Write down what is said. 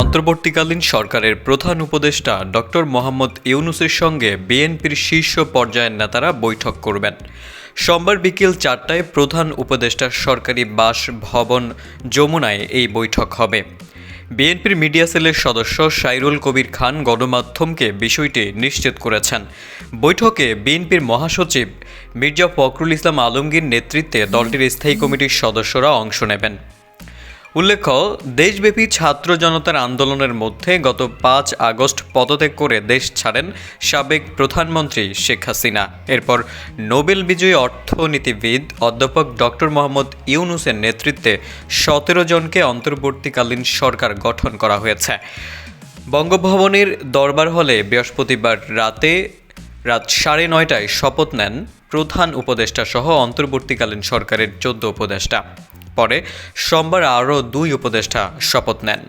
অন্তর্বর্তীকালীন সরকারের প্রধান উপদেষ্টা ডক্টর মোহাম্মদ ইউনুসের সঙ্গে বিএনপির শীর্ষ পর্যায়ের নেতারা বৈঠক করবেন। সোমবার বিকেল চারটায় প্রধান উপদেষ্টার সরকারি বাসভবন যমুনায় এই বৈঠক হবে। বিএনপির মিডিয়া সেলের সদস্য সাইরুল কবির খান গণমাধ্যমকে বিষয়টি নিশ্চিত করেছেন। বৈঠকে বিএনপির মহাসচিব মির্জা ফখরুল ইসলাম আলমগীর নেতৃত্বে দলটির স্থায়ী কমিটির সদস্যরা অংশ নেবেন। উল্লেখ্য, দেশব্যাপী ছাত্র জনতার আন্দোলনের মধ্যে গত পাঁচ আগস্ট পদত্যাগ করে দেশ ছাড়েন সাবেক প্রধানমন্ত্রী শেখ হাসিনা। এরপর নোবেল বিজয়ী অর্থনীতিবিদ অধ্যাপক ডক্টর মোহাম্মদ ইউনুসের নেতৃত্বে সতেরো জনকে অন্তর্বর্তীকালীন সরকার গঠন করা হয়েছে। বঙ্গভবনের দরবার হলে বৃহস্পতিবার রাতে রাত সাড়ে নয়টায় শপথ নেন প্রধান উপদেষ্টা সহ অন্তর্বর্তীকালীন সরকারের চোদ্দ উপদেষ্টা। পরে সোমবার আরও দুই উপদেষ্টা শপথ নেন।